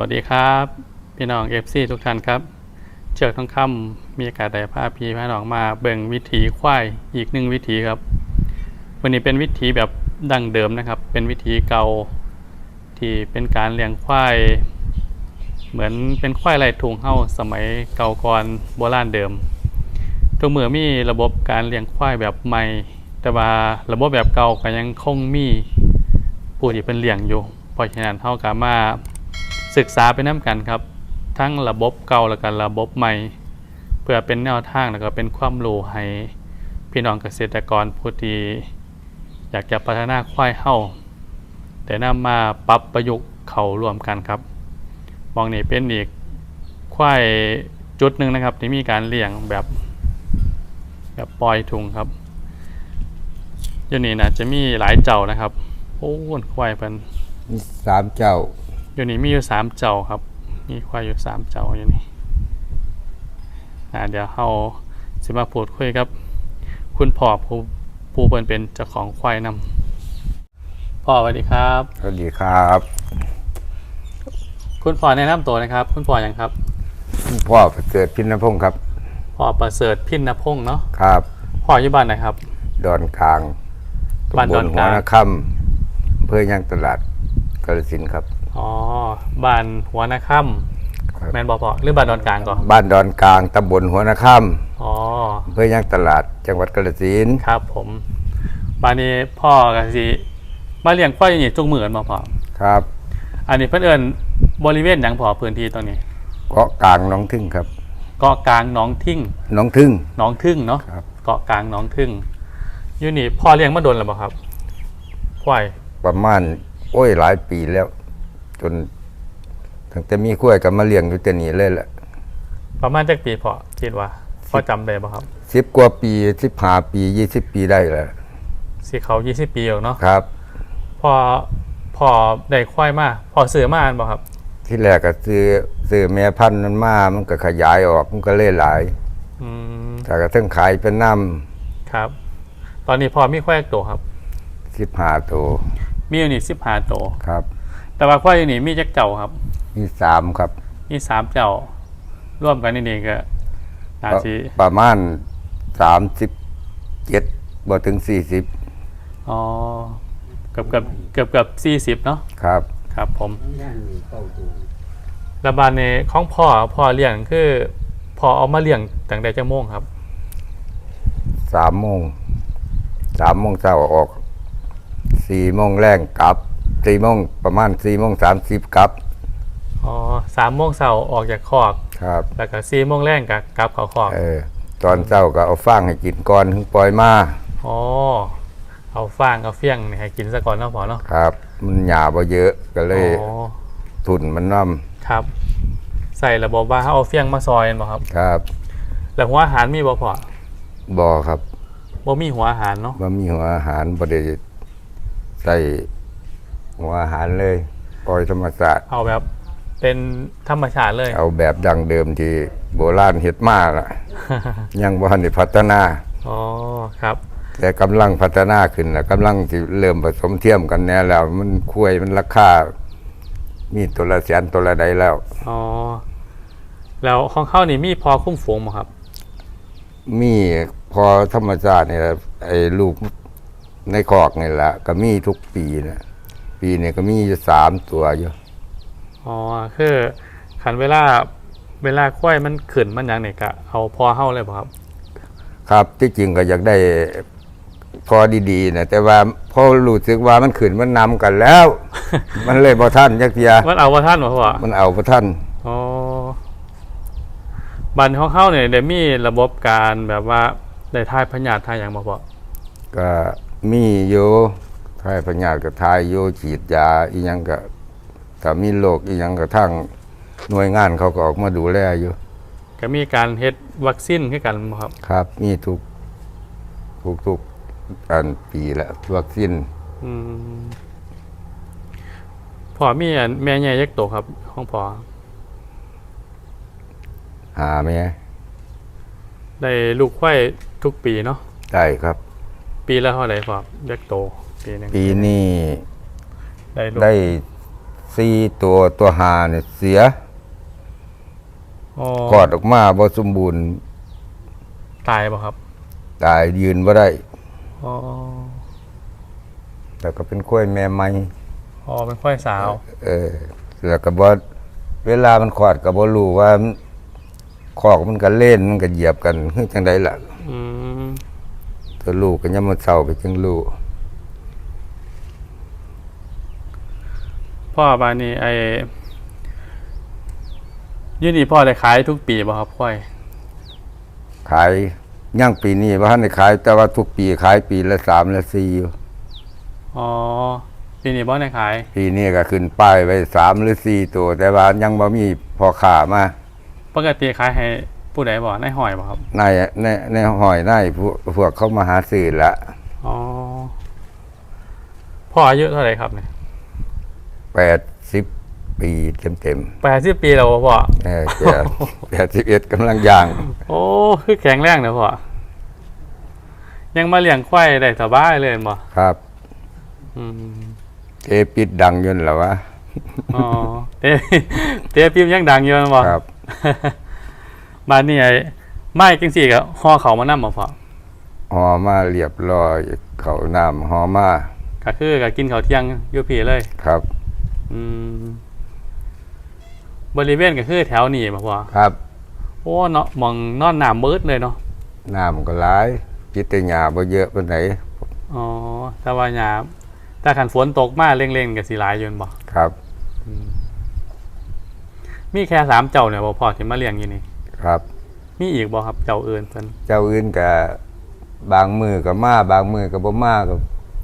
วัสดีครับ พี่น้อง FC ทุกท่านครับ เชือกทองคำมีอากาศได้พาพี่พาน้องมาเบ่งวิถีควายอีกหนึ่งวิถีครับ วันนี้เป็นวิถีแบบดั้งเดิมนะครับ เป็นวิถีเก่าที่เป็นการเลี้ยงควายเหมือนเป็นควายไร่ทุ่งเฮาสมัยเก่าก่อนโบราณเดิมทุกเมื่อมีระบบการเลี้ยงควายแบบใหม่ แต่ว่าระบบแบบเก่าก็ยังคงมีผู้ที่เป็นเลี้ยงอยู่เพราะฉะนั้นเฮาก็มา ศึกษาไปน้กันครับ ทั้งระบบเก่าและก็ระบบใหม่ เพื่อเป็นแนวทางแล้วก็เป็นความรู้ให้พี่น้องเกษตรกรผู้ที่อยากจะพัฒนาควายเฮาแต่นำมาปรับประยุกต์เข้ารวมกันครับ มองนี่เป็นอีกควายจุดหนึ่งนะครับ ที่มีการเลี้ยงแบบแบบปล่อยถุงครับอยู่นี่นะจะมีหลายเจ้านะครับ โอ้ควายเป็นสามเจ้า อยู่นี่มีอยู่สามเจ้าครับ มีควายอยู่สามเจ้าอยู่นี่อ่าเดี๋ยวเราสิมาพูดคุยครับ คุณพ่อผู้ผู้เป็นเป็นเจ้าของควายนำพ่อสวัสดีครับ สวัสดีครับ คุณพ่อแนะนำตัวนะครับ คุณพ่อยังครับพ่อประเสริฐพินพงศ์ครับ พ่อประเสริฐพินนพงศ์เนาะ ครับ พ่ออยู่บ้านไหนครับ ดอนกลางบ้านตำบดอลนหักวลางนาค่ำอำเภอย่างตลาดกาฬสินธุ์ครับ อ๋อบ้านหัวนาค่ครับำแมนบอพอหรือบ้านดอนกลางก่อนบ้านดอนกลางตำบลหัวนาค่อ๋อำอำเภอย่างตลาดจังหวัดกาฬสินธุ์ครับผมบ้านนี้พ่อกับสิมาเลี้ยงควายอยู่นี่จุกมือกันบ่พอครับอันนี้เพิ่นเอิ้นบริเวณหยังพอพื้นที่ตรงนี้ เกาะกลางหน้องทึ่งครับเกาะกลางหนองทิ้งหน้องทึ่ง หนองทึ่งเนาะครับ เกาะกลางหนองทึ่งอยู่นี่พ่อเลี้ยงมาโดนแล้วบ่ครับควายประมาณโอ้ยหลายปีแล้ว จนตั้งแต่มีกล้วยกับมาเลี้ยงอยู่แต่นี่เลยแหละประมาณจักปีพอคิดว่าพอจำได้บ่ครับสิบกว่าปีสิบห้าปียี่สิบปีได้แล้ว สิเขา20ปีแล้วเนาะครับ พอพอได้ควายมาพอซื้อมาอันบ่ครับ ที่แรกก็ซื้อซื้อแม่พันธุ์นั้นมา มันก็ขยายออกมันก็เล่หลายอืมแต่ก็ทั้งขายเป็นน้ครับ ตอนนี้พอมีควายกี่ตัวครับำสิบห้าตัวมีอยู่นี่15ตัวครับ แต่ว่าควายอยู่นี่มีจักเจ้าครับ มีสามครับมีสามเจ้าร่วมกันนี่นี่ก็นาทีประมาณสามสิบเจ็ดบ่ถึงสี่สิบอ๋อเกือบเกือบเกือบเกือบสี่สิบเนาะครับครับผมระบาดในของพ่อพ่อเลี้ยงคือพ่อเอามาเลี้ยงตั้งแต่จะโมงครับสามโมงสามโมงเช้าออกสี่โมงแรงกลับ สี่โมงประมาณสี่โมงสามสิบกลับ อ๋อสามโมงเสาร์ออกจากคอกครับ แล้วก็สี่โมงแรงกับกลับเขาคอกเออ ตอนเช้าก็เอาฟางให้กินก่อนถึงปล่อยมาอ๋อเอาฟางเอาเฟี้ยงนี่ให้กินซะก่อนเนาะพ่อเนาะครับ มันหยาบ่เยอะก็เลยอ๋อทุนมันน้ครับ ใส่ระบบว่าเอาเฟี้ยงมาซอยบ่ครับำครับแล้วหัวอาหารมีบ่พ่อบ่อครับบ่มีหัวอาหารเนาะบะมีหัวอาหารบ่ได้ใส่ หัวอาหารเลยปล่อยธรรมศาสตร์เอาแบบเป็นธรรมชาติเลย เอาแบบดังเดิมที่โบราณเฮ็ดมาล่ะ ยังบ่ทันได้พัฒนาอ๋อครับ แต่กำลังพัฒนาขึ้นแล้วกำลังสิเริ่มผสมเทียมกันแน่แล้ว มันคุยมันราคามีตัวละแสนตัวละใดแล้วอ๋อแล้วของเขานี่มีพอคุ้มฝูงมั้ครับ มีพอธรรมชาตินี่แหละไอ้ลูกในคอกนี่แหละก็มีทุกปีนะ ปีนี้ก็มีอยู่สามตัวอยู่อ๋อคือขันเวลาเวลาควายมันขึ้นมันหยังเนี่ยกะเอาพอเฮาเลยป่ะครับ ครับที่จริงก็อยากได้พอดีๆนะแต่ว่าพอรู้สึกว่ามันขึ้นมันนำกันแล้ว มันเลยบ่ท่านยักเทียมันเอาว่าท่านบ่พ่อมันเอาบ่ท่าน อ๋อบันของเขาเนี่ยเดี๋ยวมีระบบการแบบว่าได้ทายพญาติทายอย่างบ่พ่อก็มีอยู่ ทายพญาติก็ทายอยู่ฉีดยาอีหยังก็ถ้ามีโรคอีหยังก็ทั้งหน่วยงานเขาก็ออกมาดูแลอยู่ ก็มีการเฮ็ดวัคซีนคือกันบ่ครับ ครับ มีทุกทุกทุกอันปีละวัคซีนอืมพ่อมีอันแม่ใหญ่ยักษ์โตครับของพ่อหาไหมได้ลูกควายทุกปีเนาะได้ครับ ปีละเท่าไหร่พ่อยักษ์โต ปีหนึงปีนี้ได้ลูกได้สี่ตัวตัวหาเนี่ยเสียอ๋อกอดออกมาบ่สมบูรณ์ตายบ่ครับตายยืนบ่ได้ อ๋อแต่ก็เป็นกล้วยแม่ไม้อ๋อเป็นค่อยสาวเออแล้วก็บ่เวลามันขอดก็บ่รู้ว่ามันคอกมันก็เล่นมันก็เหยียบกันคือจังไดล่ะอืมตัวลูกก็ยังมาเศร้าไปจังลูก พ่อบานี่ไอ้อยูนี่พ่อได้ขายทุกปีบ่ครับค่อยขายย่างปีนี้บ่ทันได้ขาย แต่ว่าทุกปีขายปีละสามละสี่อยู่อ๋อปีนี้บ่ได้ขาย ปีนี้ก็ขึ้นป้ายไว้สามหรือสี่ตัว แต่ว่ายังบ่มีพอขามาปกติขายให้ผู้ใดบ่ในหอยบ่ครับในในในหอยในพวกพวกเขามาหาซื้อละอ๋อพ่ออายุเท่าไหร่ครับเนี่ย แปดสิบปีเต็มเต็มแปดสิบปีแล้วบ่พ่อๆเออแปดแปดสิบเอ็ดกำลังย่าง โอ้คือแข็งแรงนะพ่อยังมาเลี้ยงควายได้สบายเลยบ่ครับ อืมเทปิดดังอยืนแล้ววะอ๋อเตะเตะพิมพ์ยังดังอยู่นะบ่ ครับ มานี่ไอ้ไม้จังซี่ก็ห่อเขามานำบ่พ่อหอมาเรียบร้อย เขาน้ำหอมาก็คือก็กินข้าวเที่ยงอยู่พี่เลย ครับ อืมบริเวณก็คือแถวนี้บ่พ่อครับโอ้เนาะมองนอนน้ำมืดเลยเนาะน้ำก็หลายจิตแต่หยาบ่เยอะปานไหนอ๋อแต่ว่าหยามถ้าคันฝนตกมาเร่งๆก็สิหลายอยู่นั่นบ่ครับ มีแค่สามเจ้าเนี่ยบ่พอที่มาเลี้ยงอยู่นี่ครับ มีอีกบ่ครับเจ้าอื่นเพิ่นเจ้าอื่นก็บางมือก็มาบางมือก็บ่มาก็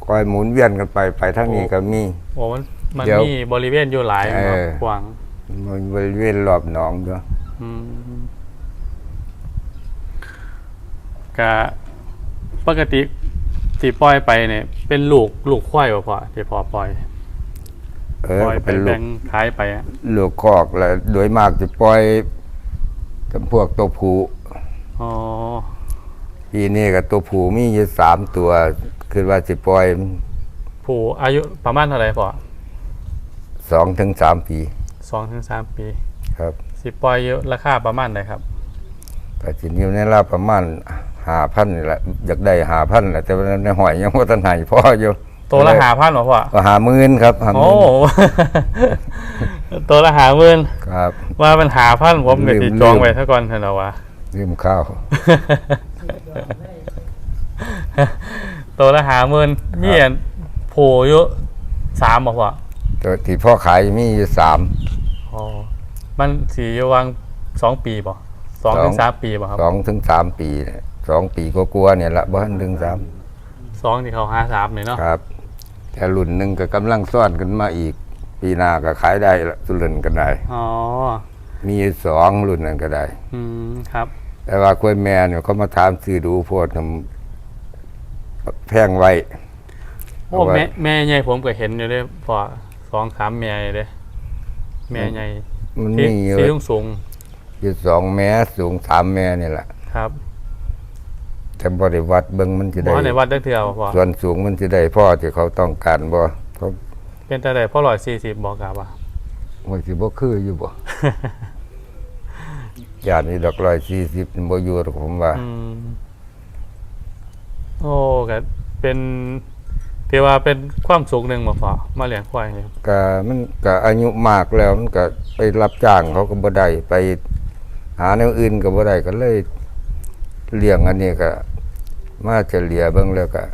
คอยหมุนเวียนกันไปไปทางนี้ก็มีโอ้มัน มันเดี๋ยวมีบริเวณอยู่หลายเออเนาะกว้างมันบริเวณรอบหนองด้วยอืมก็ปกติที่ปล่อยไปเนี่ย เป็นลูกลูกควายบ่พอที่พอปล่อยเออปล่อยก็ไปเป็นลูแบ่กงขายไปอะลูกคอกแล้วโดยมากจะปล่อยกับพวกตัวผู้อ๋อปีนี้ก็ตัวผู้มีอยู่สามตัว คือว่าสิปล่อย ผู้อายุประมาณเท่าไหร่พอ สองถึงสามปีสองถึงสามปี ครับสิปล่อยอยู่ราคาประมาณไหนครับก็สิอยู่ในราวประมาณหาพันนี่แหละอยากได้หาพันแหละแต่ว่าในหอยยังว่าตันไหนพ่ออยู่ตัวละหาพันหรอพ่อก็หาหมื่นครับหาหโอ้มื่นตัวละหาหมื่นครับ ว่ามันหาพันผมก็ลืสิมจองลืมไว้ซะก่อนเถอะเนาะวะ ลืมข้าวตัวละหาหมื่นนี่อันโผล่อยู่สามบ่พ่อ ตัวที่พ่อขายมีอยู่สาม อ๋อมันสีอยู่วางสองปีบ่สอง ถึงสามปีบ่ครับสองถึงสามปีเนี่ยสองปีก็กลัวๆเนี่ยละบ้านถึงสามสองที่เขาหาสามเนี่ยเนาะครับ แต่รุ่นหนึ่งก็กำลังซ่อนขึ้นมาอีก ปีหน้าก็ขายได้ละสุรุ่นกันได้ อ๋อมีอยู่สองรุ่นนั้นก็ได้ อืมครับ แต่ว่ากล้วยแม่เนี่ยเขามาถามซื้อดูโพดทำแพงไว้ โอ้เอาไว้ แม่แม่ใหญ่ผมก็เห็นอยู่เด้พอส องสามแม่เด้แม่ใหญ่มันที่มีอยู่ที่สูงสูงอยู่สองแม่สูงสามแม่นี่แหละๆครับแต่บริวัดเบิ้งมันจะบ่ได้ในวัดได้เถื่อบ่พอส่วนสูงมันจะได้พ่อที่เขาต้องการบ่เขาเป็นแต่ได้พ่อร้อยสี่สิบบอกกลับว่าว่าสิบ่คืออยู่บ่ญาตินี่ดอกร้อยสี่สิบบ่อยู่หรอกผมว่าอืมโอ้ก็เป็น ถือว่าเป็นความสุขหนึ่งบ่พอมาเลี้ยงควายเนี่ยก็มันก็อายุมากแล้วมันก็ไปรับจ้างเขาก็บ่ได้ไปหาแนวอื่นก็บ่ได้ก็เลยเลี้ยงอันนี้ก็ มาเฉลี่ยเบิ่งแล้วก็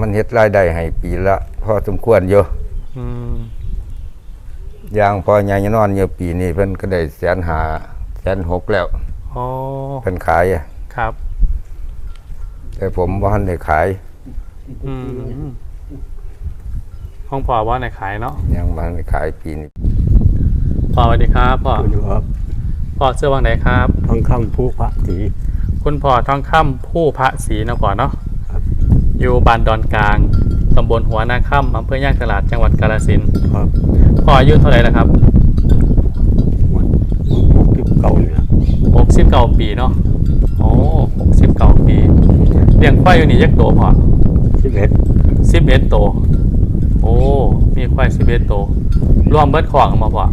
มันเฮ็ดรายได้ให้ปีละพอสมควรอยู่อืมอย่างพอใหญ่นอนอยู่ปีนี้เพิ่นก็ได้แสนหาแสนหกแล้วอ๋อเพิ่นขายอะครับ แต่ผมบ่ทันได้ขาย อืมห้องพ่อว่าในขายเนาะยังบ่ทันได้ขายปีนี้พ่อสวัสดีครับพ่อคุณครับพ่อเสื้อวังไหนครับทองคำผู้พระศรีคุณพ่อทองคำผู้พระศรีนะพ่อเนาะครับอยู่บ้านดอนกลางตำบลหัวนาค่ำอำเภอย่างตลาดจังหวัดกาฬสินธุ์ครับพ่ออายุเท่าไหร่แล้วครับวันหกสิบเก้าเนี่ยหกสิบเก้าปีเนาะโอ้หกสิบเก้าปีเลี้ยงควายอยู่นี่ยักษ์โตพ่อสิ บเอ็ดสิบเอ็ดโตวโอ้ มีควายสิบเอ็ดตัวรวมเบิดของมาพอ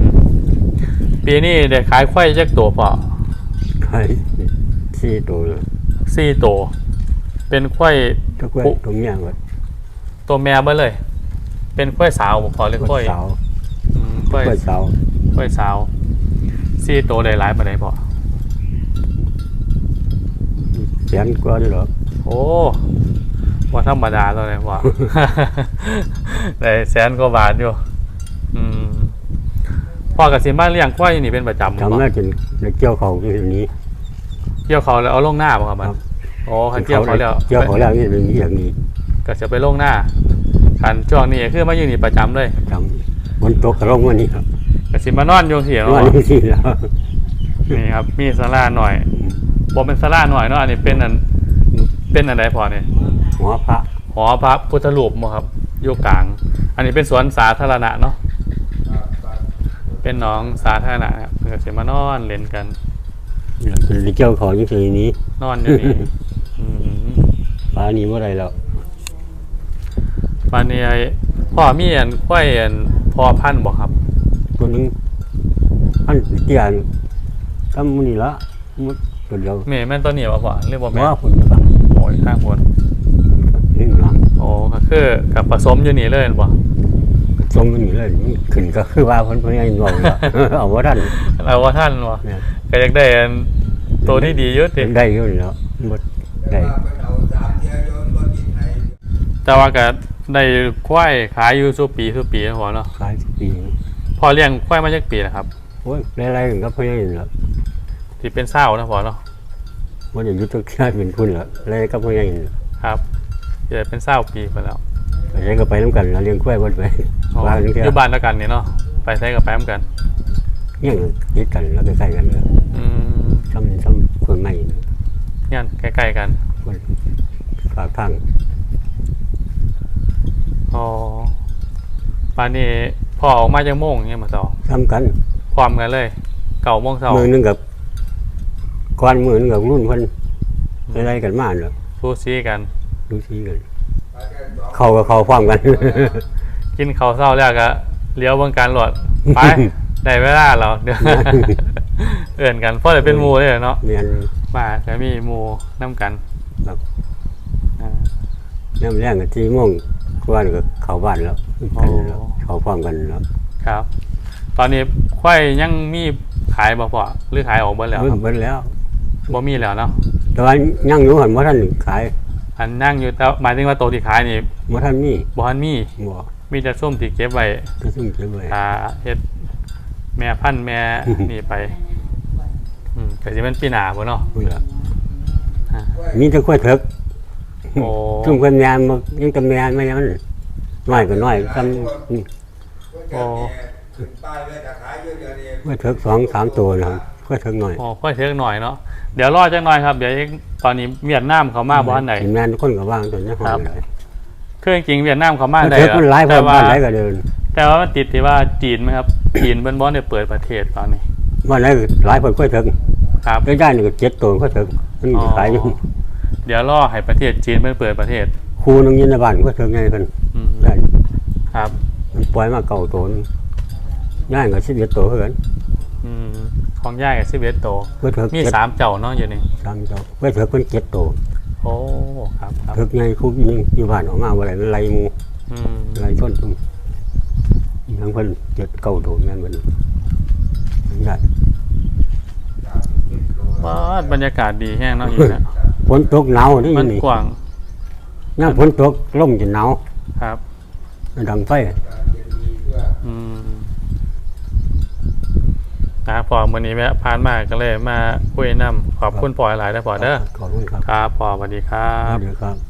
อืมปีนี้ได้ขายควายจักตัวพอใครสี่ตัวเลยสี่ตัว เป็นควายทุกวันตรงเนี้ยก็ตัวแม่เบิดเลย เป็นควายสาวบ่พอหรือควายสาวอืมควายกล้วยสาวควายสาวสี่ตัวได้หลายปานใดพอแสนกว่าด้วยเหรอโอ้ ว่าธรรมดาตัวเลยพอได้แสนกว่าบาทอยู่อืมพ่อกับสิมาเลี้ยงควายนี่เป็นประจำบ่ทำพ่อมาจนในเกี่ยวเขาอยู่นี้ เกี่ยวเขาแล้วเอาลงหน้าป่ะครับมันครับโอ้คันเกี่ยวเขาแล้วเกี่ยวเขาแล้วนี่เป็นอย่างนี้ก็จะไปลงหน้าคันช่วงนี้คือมาอยู่นี่ประจำเลยทำบนโต๊ะกระลงวันนี้ครับก็สิมานอนอยู่เสียวันเนาะนี้สิแล้วนี่ครับ มีศาลาหน่อยบ่เป็นศาลาหน่อยเนาะอันนี้เป็นอัน เป็นอันใดพอเนี่ยหัวพระหอพระพุทธรูปบ่ครับอยู่กลาง อันนี้เป็นสวนสาธารณะเนาะเป็นหนองสาธารณะครับเพื่อสิมานอนเล่นกัน เป็นเกี่ยวเขาอยู่ที่นี้นอนอยู่นี่อืมปลานี้เมื่อไรแล้ววันนี้ไอ้พ่อมีอันควายอันพอพันธุ์บ่ครับ ตัวหนึงอันเตี้ยนทำมันนี่ละมุดตัวเดียวแม่แม่นตัวนี้บ่พ่อเรียกว่าแม่ว่าผลจะฟังโอ้ยข้างบนเรื่องหลังโอ้ก็คือกับผสมอยู่นี่เลยบ่ทรงมันนี่เลยมันขึ้นก็คือว่าคนพวกนี้งงแล้วเอาว่าท่านเราว่าท่านบ่เนี่ยก็อยากได้อันตัวที่ดีอยุติได้อยู่แล้วหมดได้แต่ว่าก็ได้ควายขายอยู่สุปีสุปีนะพ่อเนาะขายสิบปี พอเลี้ยงควายมาจักปีนะครับโอ้ยไล่ๆกันก็พวกนี้แล้วที่เป็นเศร้านะพ่อเนาะ มันจะยุติแค่เป็นคุณแล้วไล่ก็พวกนี้ครับจะได้เป็นเศร้าปีไปแล้วไปใช้ก็ไปน้ำกันแล้วเลี้ยงกล้วยบนไปอ๋อวางนึงเท่าอยู่บ้านแล้วกันนี่เนาะไปใช้กับแป๊มกันเนี่ยยึดกันแล้วก็ใกล้ๆกันแล้วอืมทำทำคนใหม่เนี่ยใกล้ๆกันคนฝากทางอ๋อป่านนี้พ่อออกมาจากโมงเนี่ยมาต่อทำกันพร้อมกันเลย เก่าโมงเช้ามือหนึงกับ ก้อนมือหนึงกับรุ่นคนไล่ๆกันมาเนาะซูซีกัน ดูซีกัน เขากับเขาพร้อมกัน กินข้าวเช้าแล้วก็เลี้ยวเบงการหลดไปได้เวลาแล้วเดี๋ยวเอื่นกันเพราะเดี๋ยวเป็นหมูเลยเนาะเมียนมาจะมีหมูน้ำกันครับอ่าน้ำแรงกับจีโม่งกวนกับเขาบ้านแล้วโอ้เขาพร้อมกันแล้วครับ ตอนนี้ควายยังมีขายบ่พอหรือขายออกเบิดแล้วเออครับ เบิดแล้ว บ่มีแล้วเนาะแต่ว่ายังอยู่หันว่าท่านขายอันนั่งอยู่แต่หมายถึงว่าโตวที่ขายนี่ว่าท่านมีบ่ทันมีบ่มีแต่ส้มที่เก็บไว้จะซุ่มเก็บไว้ถ้าเฮ็ดแม่พันธุ์แม่นี่ไปอืมก็สิเป็นปีหน้าบ่เนาะพุ่นละอ่ามีแต่กล้วยเถิกโอ้ซุ่มกล้วยแมนมายังกับแมนไม่ยังมันน้อยก็น้อยทำนี่โอ้กล้วยเถิกสองสามตัวนะครับ กล้วยเถิกน้อยโอ้ค่อยเทิกหน่อยเนาะเดี๋ยวรอจักหน่อยครับเดี๋ยวอีกตอนนี้เวียดนามเขามาบ่ทันใดเห็นแมนทุกคนก็ว่างตัวนี้ห้อครังบเลยคือจริงๆเวียดนามเขามามันได้เถิกมันหลายแต่บ้าว่านไหนก็เดิน แต่ว่ามันติดที่ว่าจีนไหมครับจีนเพิ่นบ่ได้เปิดประเทศตอนนี้บ้านไหนก็หลายคนกล้วยเถิกครับได้ได้นี่ก็เจ็ดตัวกล้วยเถิกมันอ๋อขายอยู่เดี๋ยวรอให้ประเทศจีนเพิ่นเปิดประเทศครูนึงอยินในบ้านกล้วยเถิกไงเพิ่นอืมได้ครับ มันปล่อยมาเก่าตัวนึงย่างก็สิบเอ็ดตัวเท่ากันอืม ของย่ายกับ11โตวกล้วยเถิกมีเจ็ดสามเจ้าเนาะอยู่นี่สามเจ้ากล้วยเถิกเพิ่นเจ็ดตัวโอ้ครับครับเถิกไงคุกยิงอยู่บ้านออกมาบ่ได้มันไล่หมูอืมไล่ชนตุ้มทั้งเพิ่นเจ็ดเก่าตัวแม่นเพิ่นได้ว้าดบรรยากาศดีแห้งเนาะอยู่เนี่ยฝนตกหนาวนี่มันนี่กว้างย่ามฝนตกลมจะหนาวครับ ดังไฟ อืม ครับพอวันนี้แวะผ่านมาก็เลยมาคุยนํขอบคุณปอหลายๆนะปอเด้อขอบคุณครับครับปอสวัสดีครับ เดี๋ยวครับ